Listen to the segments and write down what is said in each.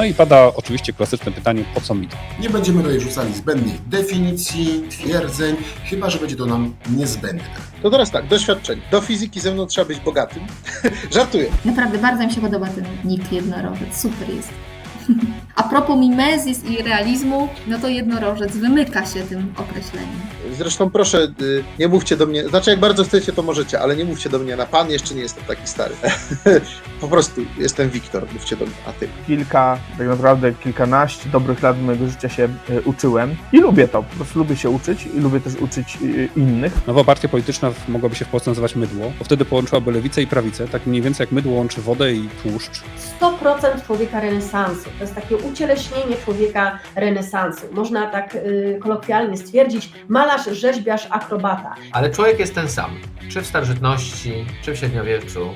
No i pada oczywiście klasyczne pytanie, po co mi to? Nie będziemy tutaj rzucali zbędnych definicji, twierdzeń, chyba że będzie to nam niezbędne. To teraz tak, doświadczenie. Do fizyki ze mną trzeba być bogatym. Żartuję. Naprawdę bardzo mi się podoba ten nick jednorożec, super jest. A propos mimezis i realizmu, no to jednorożec wymyka się tym określeniem. Zresztą proszę, y, nie mówcie do mnie, znaczy jak bardzo chcecie, to możecie, ale nie mówcie do mnie na pan, jeszcze nie jestem taki stary. po prostu jestem Wiktor, mówcie do mnie, a ty. kilka, tak naprawdę kilkanaście dobrych lat mojego życia się e, uczyłem i lubię to. Po prostu lubię się uczyć i lubię też uczyć e, innych. Nowa partia polityczna w- mogłaby się w Polsce nazywać Mydło, bo wtedy połączyłaby lewicę i prawicę, tak mniej więcej jak mydło łączy wodę i tłuszcz. 100% człowieka renesansu. To jest takie ucieleśnienie człowieka renesansu. Można tak y, kolokwialnie stwierdzić, malarz, rzeźbiarz, akrobata. Ale człowiek jest ten sam. Czy w starożytności, czy w średniowieczu,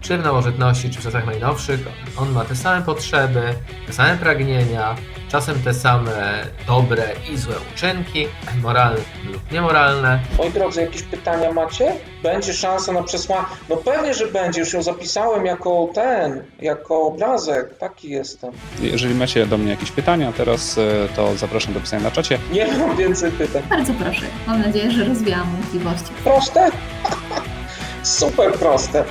czy w nowożytności, czy w czasach najnowszych. On ma te same potrzeby, te same pragnienia, czasem te same dobre i złe uczynki, moralne lub niemoralne. Moi drodzy, jakieś pytania macie? Będzie szansa na przesłanie? No pewnie, że będzie. Już ją zapisałem jako ten, jako obrazek. Taki jestem. Jeżeli macie do mnie jakieś pytania teraz, e, to zapraszam do pisania na czacie. Nie mam więcej pytań. Bardzo proszę. Mam nadzieję, że rozwijam wątpliwości. Proste? Super proste.